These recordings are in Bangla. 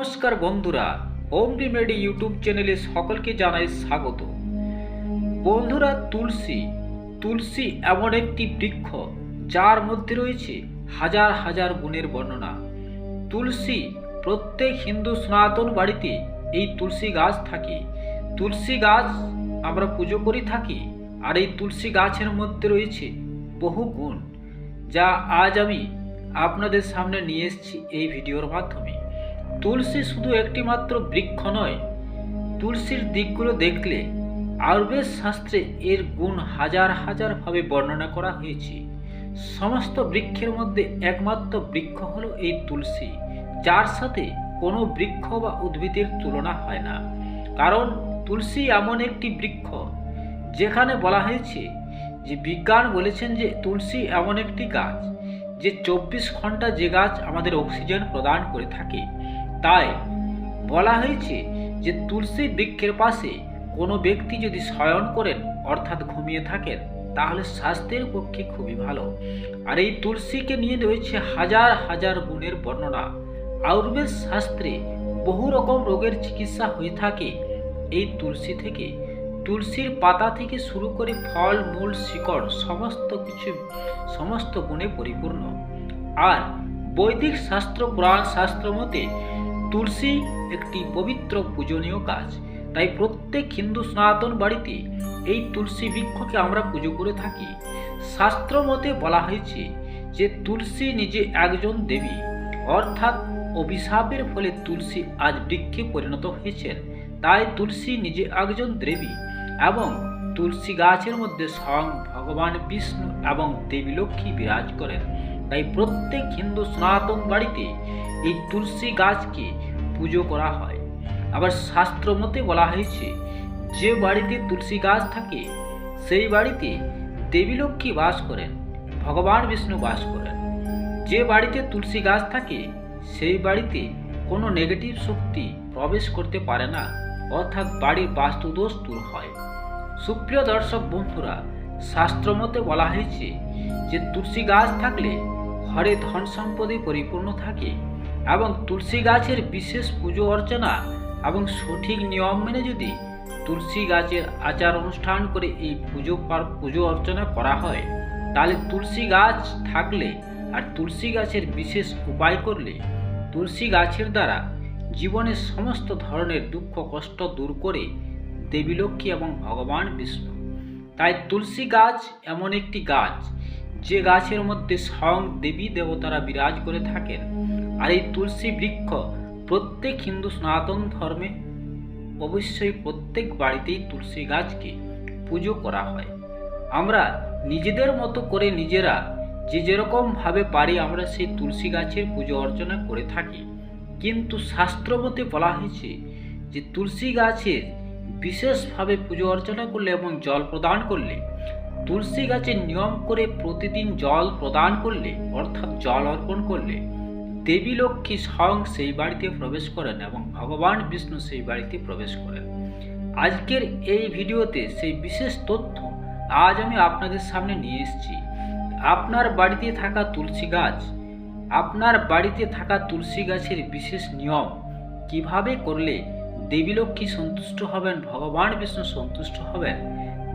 নমস্কার বন্ধুরা হোম রিমেডি ইউটিউব চ্যানেলে সকলকে জানাই স্বাগত। বন্ধুরা, তুলসী তুলসী এমন একটি বৃক্ষ, যার মধ্যে রয়েছে হাজার হাজার গুণের বর্ণনা। তুলসী, প্রত্যেক হিন্দু সনাতন বাড়িতে এই তুলসী গাছ থাকে। তুলসী গাছ আমরা পুজো করে থাকি, আর এই তুলসী গাছের মধ্যে রয়েছে বহু গুণ, যা আজ আমি আপনাদের সামনে নিয়ে এসেছি এই ভিডিওর মাধ্যমে। তুলসী শুধু একটি মাত্র বৃক্ষ নয়, তুলসীর দিকগুলো দেখলে আয়ুর্বেদ শাস্ত্রে এর গুণ হাজার হাজার ভাবে বর্ণনা করা হয়েছে। সমস্ত বৃক্ষের মধ্যে একমাত্র বৃক্ষ হলো এই তুলসী, যার সাথে কোনো বৃক্ষ বা উদ্ভিদের তুলনা হয় না। কারণ তুলসী এমন একটি বৃক্ষ, যেখানে বলা হয়েছে যে বিজ্ঞান বলেছেন যে তুলসী এমন একটি গাছ, যে চব্বিশ ঘণ্টা যে গাছ আমাদের অক্সিজেন প্রদান করে থাকে। তাই বলা হয়েছে যে তুলসী বৃক্ষের পাশে কোনো ব্যক্তি যদি শয়ন করেন, অর্থাৎ ঘুমিয়ে থাকেন, তাহলে স্বাস্থ্যের পক্ষে খুবই ভালো। আর এই তুলসীকে নিয়ে রয়েছে হাজার হাজার গুণের বর্ণনা। আয়ুর্বেদ শাস্ত্রে বহু রকম রোগের চিকিৎসা হয়ে থাকে এই তুলসী থেকে। তুলসীর পাতা থেকে শুরু করে ফল, মূল, শিকড়, সমস্ত কিছু, সমস্ত গুণে পরিপূর্ণ। আর বৈদিক শাস্ত্র, পুরাণ শাস্ত্র মতে তুলসী একটি পবিত্র পূজনীয় গাছ তাই প্রত্যেক হিন্দু সনাতন বাড়িতে এই তুলসী বৃক্ষকে আমরা পুজো করে থাকি। শাস্ত্র মতে বলা হয়েছে যে তুলসী নিজে একজন দেবী, অর্থাৎ অভিশাপের ফলে তুলসী আজ বৃক্ষে পরিণত হয়েছেন। তাই তুলসী নিজে একজন দেবী এবং তুলসী গাছের মধ্যে স্বয়ং ভগবান বিষ্ণু এবং দেবী লক্ষ্মী বিরাজ করেন। তাই প্রত্যেক হিন্দু সনাতন বাড়িতে এই তুলসী গাছকে পুজো করা হয়। আবার শাস্ত্র মতে বলা হয়েছে, যে বাড়িতে তুলসী গাছ থাকে, সেই বাড়িতে দেবী লক্ষ্মী বাস করেন, ভগবান বিষ্ণু বাস করেন। যে বাড়িতে তুলসী গাছ থাকে, সেই বাড়িতে কোনো নেগেটিভ শক্তি প্রবেশ করতে পারে না, অর্থাৎ বাড়ির বাস্তুদোষ দূর হয়। সুপ্রিয় দর্শক বন্ধুরা, শাস্ত্রমতে বলা হয়েছে যে তুলসী গাছ থাকলে ঘরে ধন সম্পদে পরিপূর্ণ থাকে। এবং তুলসী গাছের বিশেষ পুজো অর্চনা এবং সঠিক নিয়ম মেনে যদি তুলসী গাছের আচার অনুষ্ঠান করে এই পুজো পুজো অর্চনা করা হয়, তাহলে তুলসী গাছ থাকলে আর তুলসী গাছের বিশেষ উপায় করলে তুলসী গাছের দ্বারা জীবনের সমস্ত ধরনের দুঃখ, কষ্ট দূর করে দেবী লক্ষ্মী এবং ভগবান বিষ্ণু। তাই তুলসী গাছ এমন একটি গাছ, যে গাছের মধ্যে স্বয়ং দেবী দেবতারা বিরাজ করে থাকেন। আর এই তুলসী বৃক্ষ প্রত্যেক হিন্দু সনাতন ধর্মে অবশ্যই প্রত্যেক বাড়িতেই তুলসী গাছকে পুজো করা হয়। আমরা নিজেদের মতো করে নিজেরা যে যেরকমভাবে পারি আমরা সেই তুলসী গাছের পুজো অর্চনা করে থাকি। কিন্তু শাস্ত্রমতে বলা হয়েছে যে তুলসী গাছের বিশেষভাবে পুজো অর্চনা করলে এবং জল প্রদান করলে, তুলসী গাছের নিয়ম করে প্রতিদিন জল প্রদান করলে, অর্থাৎ জল অর্পণ করলে দেবী লক্ষ্মী স্বয়ং সেই বাড়িতে প্রবেশ করেন এবং ভগবান বিষ্ণু সেই বাড়িতে প্রবেশ করেন। আজকের এই ভিডিওতে সেই বিশেষ তথ্য আজ আমি আপনাদের সামনে নিয়ে এসেছি। আপনার বাড়িতে থাকা তুলসী গাছ, আপনার বাড়িতে থাকা তুলসী গাছের বিশেষ নিয়ম কীভাবে করলে দেবী লক্ষ্মী সন্তুষ্ট হবেন, ভগবান বিষ্ণু সন্তুষ্ট হবেন?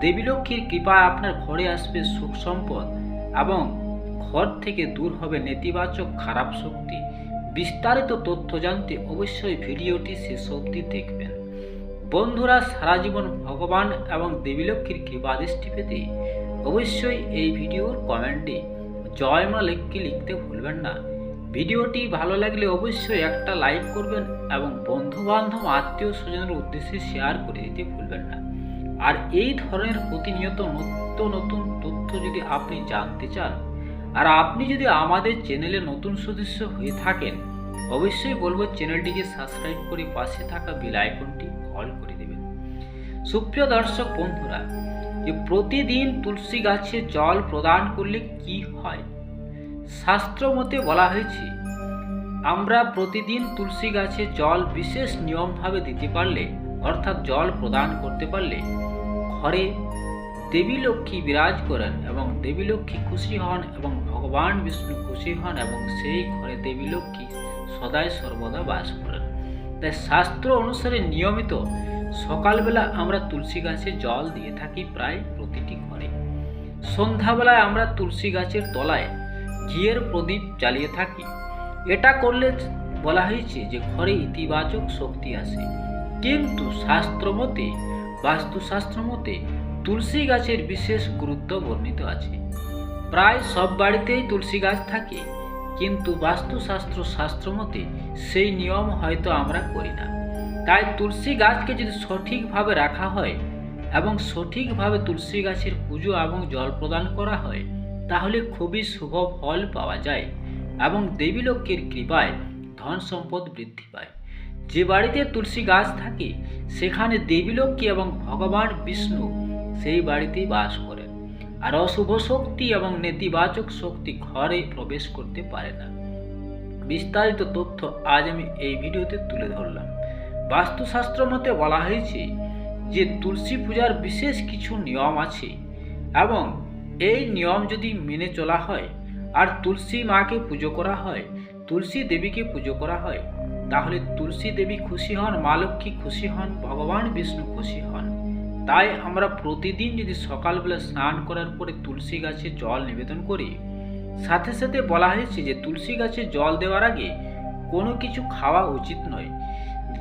দেবী লক্ষ্মীর কৃপায় আপনার ঘরে আসবে সুখ সম্পদ এবং ঘর থেকে দূর হবে নেতিবাচক খারাপ শক্তি। বিস্তারিত তথ্য জানতে অবশ্যই ভিডিওটি শেষ অবধি দেখবেন। বন্ধুরা, সারা জীবন ভগবান এবং দেবী লক্ষ্মীর কৃপা দৃষ্টি পেতে অবশ্যই এই ভিডিওর কমেন্টে জয় মা লক্ষ্মী লিখতে ভুলবেন না। ভিডিওটি ভালো লাগলে অবশ্যই একটা লাইক করবেন এবং বন্ধু বান্ধব আত্মীয় স্বজনের উদ্দেশ্যে শেয়ার করে দিতে ভুলবেন না। আর এই ধরনের প্রতিনিয়ত নিত্য নতুন তথ্য যদি আপনি জানতে চান আর আপনি যদি আমাদের চ্যানেলে নতুন সদস্য হয়ে থাকেন, অবশ্যই বলব চ্যানেলটিকে সাবস্ক্রাইব করে পাশে থাকা বেল আইকনটি অল করে দেবেন। সুপ্রিয় দর্শক বন্ধুরা, যে প্রতিদিন তুলসী গাছে জল প্রদান করলে কি হয়? শাস্ত্র মতে বলা হয়েছে, আমরা প্রতিদিন তুলসী গাছে জল বিশেষ নিয়মভাবে দিতে পারলে, অর্থাৎ জল প্রদান করতে পারলে, ঘরে দেবী লক্ষ্মী বিরাজ করেন এবং দেবী লক্ষ্মী খুশি হন এবং ভগবান বিষ্ণু খুশি হন এবং সেই ঘরে দেবী লক্ষ্মী সদাই সর্বদা বাস করেন। তাই শাস্ত্র অনুসারে নিয়মিত সকালবেলা আমরা তুলসী গাছে জল দিয়ে থাকি প্রায় প্রতিটি ঘরে। সন্ধ্যাবেলায় আমরা তুলসী গাছের তলায় ঘিয়ের প্রদীপ জ্বালিয়ে থাকি। এটা করলে বলা হয়েছে যে ঘরে ইতিবাচক শক্তি আসে। কিন্তু শাস্ত্রমতে বাস্তুশাস্ত্র মতে তুলসী গাছের বিশেষ গুরুত্ব বর্ণিত আছে। প্রায় সব বাড়িতেই তুলসী গাছ থাকে, কিন্তু বাস্তুশাস্ত্র শাস্ত্র মতে সেই নিয়ম হয়তো আমরা করি না। তাই তুলসী গাছকে যদি সঠিকভাবে রাখা হয় এবং সঠিকভাবে তুলসী গাছের পুজো এবং জল প্রদান করা হয়, তাহলে খুবই শুভ ফল পাওয়া যায় এবং দেবীলক্ষ্মীর কৃপায় ধন সম্পদ বৃদ্ধি পায়। যে বাড়িতে তুলসী গাছ থাকে, সেখানে দেবীলক্ষ্মী এবং ভগবান বিষ্ণু সেই বাড়িতেই বাস করেন আর অশুভ শক্তি এবং নেতিবাচক শক্তি ঘরে প্রবেশ করতে পারে না। বিস্তারিত তথ্য আজ আমি এই ভিডিওতে তুলে ধরলাম। বাস্তুশাস্ত্র মতে বলা হয়েছে যে তুলসী পূজার বিশেষ কিছু নিয়ম আছে এবং এই নিয়ম যদি মেনে চলা হয় আর তুলসী মাকে পুজো করা হয়, তুলসী দেবীকে পুজো করা হয়, তাহলে তুলসী দেবী খুশি হন, মা লক্ষ্মী খুশি হন, ভগবান বিষ্ণু খুশি হন। তাই আমরা প্রতিদিন যদি সকালবেলা স্নান করার পরে তুলসী গাছে জল নিবেদন করি, সাথে সাথে বলা হয়েছে যে তুলসী গাছে জল দেওয়ার আগে কোনো কিছু খাওয়া উচিত নয়।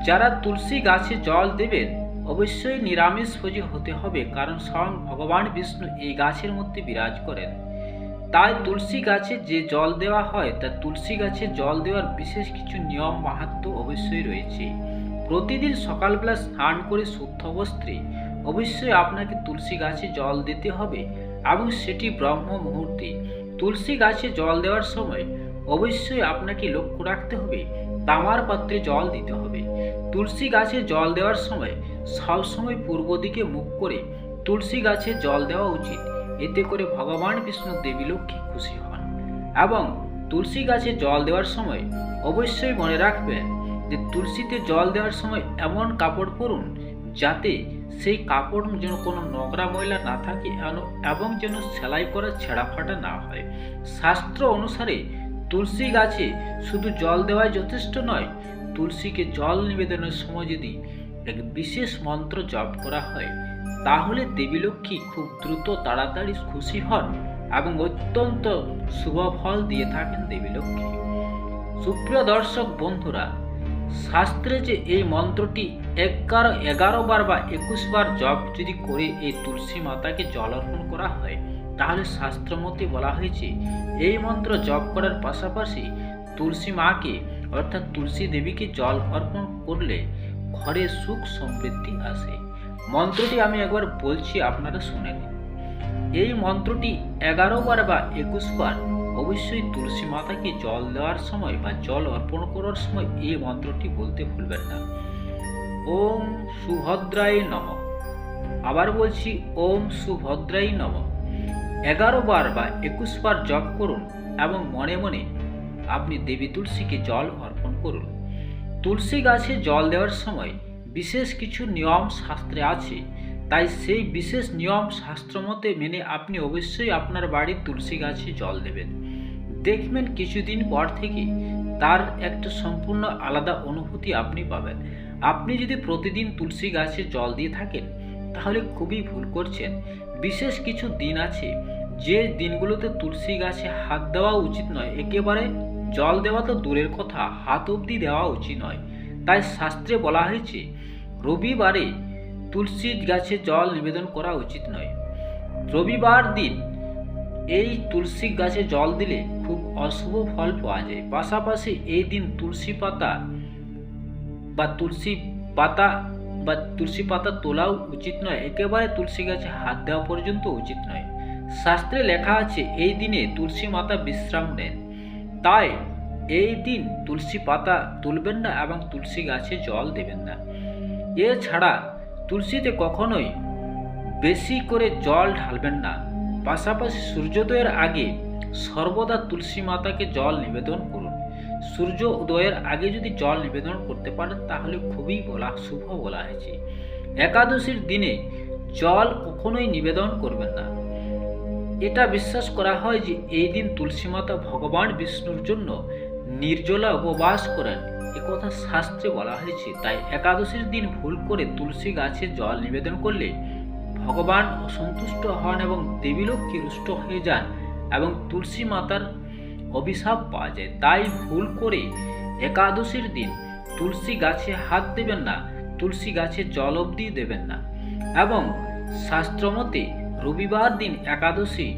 যারা তুলসী গাছে জল দেবেন, অবশ্যই নিরামিষ ভোজী হতে হবে, কারণ স্বয়ং ভগবান বিষ্ণু এই গাছের মধ্যে বিরাজ করেন। তাই তুলসী গাছে যে জল দেওয়া হয়, তা তুলসী গাছে জল দেওয়ার বিশেষ কিছু নিয়ম মাহাত্ম অবশ্যই রয়েছে। প্রতিদিন সকালবেলা স্নান করে শুদ্ধ বস্ত্রে অবশ্যই আপনাকে তুলসী গাছে জল দিতে হবে এবং সেটি ব্রহ্ম মুহূর্তে। তুলসী গাছে জল দেওয়ার সময় অবশ্যই আপনাকে লক্ষ্য রাখতে হবে, তামার পাত্রে জল দিতে হবে। তুলসী গাছে জল দেওয়ার সময় সবসময় পূর্ব দিকে মুখ করে তুলসী গাছে জল দেওয়া উচিত। এতে করে ভগবান বিষ্ণু দেবী লক্ষ্মী খুশি হন এবং তুলসী গাছে জল দেওয়ার সময় অবশ্যই মনে রাখবেন যে তুলসীতে জল দেওয়ার সময় এমন কাপড় পরুন যাতে সেই কাপড় যেন কোনো নোংরা ময়লা না থাকে এবং যেন সেলাই করা ছেঁড়া ফাটা না হয়। শাস্ত্র অনুসারে তুলসী গাছে শুধু জল দেওয়াই যথেষ্ট নয়, তুলসীকে জল নিবেদনের সময় যদি এক বিশেষ মন্ত্র জপ করা হয়, তাহলে দেবীলক্ষ্মী খুব দ্রুত তাড়াতাড়ি খুশি হন এবং অত্যন্ত শুভ ফল দিয়ে থাকেন দেবীলক্ষ্মী। সুপ্রিয় দর্শক বন্ধুরা, শাস্ত্রে যে এই মন্ত্রটি এগারো এগারো বার বা একুশ বার জপ যদি করে এই তুলসী মাতাকে জল অর্পণ করা হয়, তাহলে শাস্ত্রমতে বলা হয়েছে, এই মন্ত্র জপ করার পাশাপাশি তুলসী মাকে, অর্থাৎ তুলসী দেবীকে জল অর্পণ করলে ঘরে সুখ সমৃদ্ধি আসে। মন্ত্রটি আমি একবার বলছি, আপনারা শুনে নিন এই মন্ত্রটি এগারো বার বা একুশ বার অবশ্যই তুলসী মাতাকে জল দেওয়ার সময় বা জল অর্পণ করার সময় এই মন্ত্রটি বলতে ভুলবেন না। ওম সুভদ্রায় নম। আবার বলছি ওম সুভদ্রাই নম। এগারো বার বা একুশ বার জপ করুন এবং মনে মনে আপনি দেবী তুলসীকে জল অর্পণ করুন। তুলসী গাছে জল দেওয়ার সময় বিশেষ কিছু নিয়ম শাস্ত্রে আছে। তাই সেই বিশেষ নিয়ম শাস্ত্রমতে মেনে আপনি অবশ্যই আপনার বাড়ির তুলসী গাছে জল দেবেন। দেখবেন কিছুদিন পর থেকে তার একটা সম্পূর্ণ আলাদা অনুভূতি আপনি পাবেন। আপনি যদি প্রতিদিন তুলসী গাছে জল দিয়ে থাকেন, তাহলে খুবই ভুল করছেন। বিশেষ কিছু দিন আছে, যে দিনগুলোতে তুলসী গাছে হাত দেওয়া উচিত নয়। একেবারে জল দেওয়া তো দূরের কথা, হাত অবধি দেওয়া উচিত নয়। তাই শাস্ত্রে বলা হয়েছে, রবিবারে তুলসী গাছে জল নিবেদন করা উচিত নয়। রবিবার দিন এই তুলসী গাছে জল দিলে খুব অশুভ ফল পাওয়া যায়। পাশাপাশি এই দিন তুলসী পাতা বা তুলসী পাতা বা তুলসী পাতা তোলাও উচিত নয়। একেবারে তুলসী গাছে হাত দেওয়া পর্যন্ত উচিত নয়। শাস্ত্রে লেখা আছে, এই দিনে তুলসী মাতা বিশ্রাম নেন। তাই এই দিন তুলসী পাতা তুলবেন না এবং তুলসী গাছে জল দেবেন না। এছাড়া তুলসীতে কখনোই বেশি করে জল ঢালবেন না। পাশাপাশি সূর্যোদয়ের আগে সর্বদা তুলসী মাতাকে জল নিবেদন করুন। সূর্য উদয়ের আগে যদি জল নিবেদন করতে পারেন, তাহলে খুবই বলা, শুভ বলা হয়েছে। একাদশীর দিনে জল কখনোই নিবেদন করবেন না। এটা বিশ্বাস করা হয় যে, এই দিন তুলসী মাতা ভগবান বিষ্ণুর জন্য নির্জলা উপবাস করেন। একথা শাস্ত্রে বলা হয়েছে। তাই একাদশীর দিন ভুল করে তুলসী গাছে জল নিবেদন করলে ভগবান অসন্তুষ্ট হন এবং দেবীলক্ষ্মী রুষ্ট হয়ে যান এবং তুলসী মাতার অভিশাপ পাওয়া যায়। তাই ভুল করে একাদশীর দিন তুলসী গাছে হাত দেবেন না, তুলসী গাছে জল অবধি দেবেন না। এবং শাস্ত্রমতে রবিবার দিন একাদশী,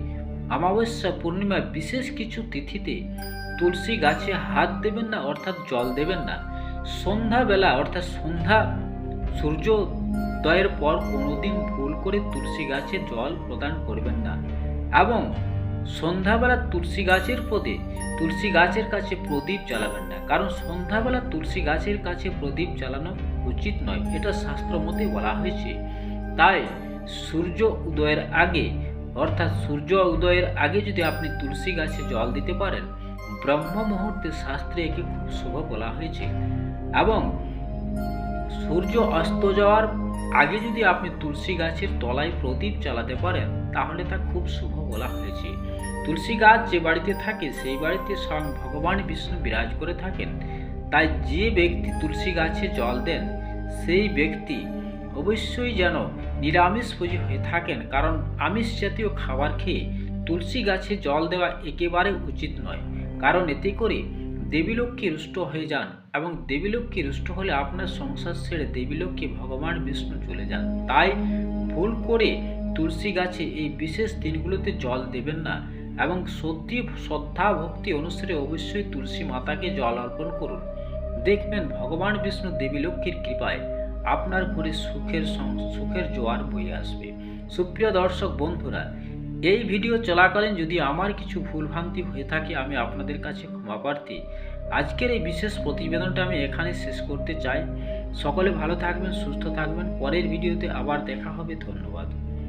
অমাবস্যা পূর্ণিমা বিশেষ কিছু তিথিতে তুলসী গাছে হাত দেবেন না, অর্থাৎ জল দেবেন না। সন্ধ্যাবেলা, অর্থাৎ সন্ধ্যা সূর্যোদয়ের পর কোনোদিন ভুল করে তুলসী গাছে জল প্রদান করবেন না। এবং সন্ধ্যাবেলা তুলসী গাছের পদে তুলসী গাছের কাছে প্রদীপ জ্বালাবেন না। কারণ সন্ধ্যাবেলা তুলসী গাছের কাছে প্রদীপ জ্বালানো উচিত নয়। এটা শাস্ত্র মতে বলা হয়েছে। তাই সূর্য উদয়ের আগে, অর্থাৎ সূর্য উদয়ের আগে যদি আপনি তুলসী গাছে জল দিতে পারেন, ব্রহ্ম মুহূর্তে শাস্ত্রে একে খুব শুভ বলা হয়েছে। এবং সূর্য অস্ত যাওয়ার আগে যদি আপনি তুলসী গাছের তলায় প্রদীপ চালাতে পারেন, তাহলে তা খুব শুভ বলা হয়েছে। তুলসী গাছ যে বাড়িতে থাকে, সেই বাড়িতে স্বয়ং ভগবান বিষ্ণু বিরাজ করে থাকেন। তাই যে ব্যক্তি তুলসী গাছে জল দেন, সেই ব্যক্তি অবশ্যই যেন নিরামিষ পুজো হয়ে থাকেন। কারণ আমিষ জাতীয় খাবার খেয়ে তুলসী গাছে জল দেওয়া একেবারে উচিত নয়। কারণ এতে করে দেবীলক্ষ্মী রুষ্ট হয়ে যান এবং দেবীলক্ষ্মী রুষ্ট হলে আপনার সংসার ছেড়ে দেবীলক্ষ্মী ভগবান বিষ্ণু চলে যান। তাই ভুল করে তুলসী গাছে এই বিশেষ দিনগুলোতে জল দেবেন না। এবং সত্যি শ্রদ্ধা ভক্তি অনুসারে অবশ্যই তুলসী মাতাকে জল অর্পণ করুন। দেখবেন ভগবান বিষ্ণু দেবী লক্ষ্মীর কৃপায় আপনার ঘরে সুখের সুখের জোয়ার বয়ে আসবে। সুপ্রিয় দর্শক বন্ধুরা, এই ভিডিও চলাকালীন যদি আমার কিছু ভুলভ্রান্তি হয়ে থাকে, আমি আপনাদের কাছে ক্ষমা প্রার্থী। আজকের এই বিশেষ প্রতিবেদনটা আমি এখানে শেষ করতে চাই। সকলে ভালো থাকবেন, সুস্থ থাকবেন। পরের ভিডিওতে আবার দেখা হবে। ধন্যবাদ।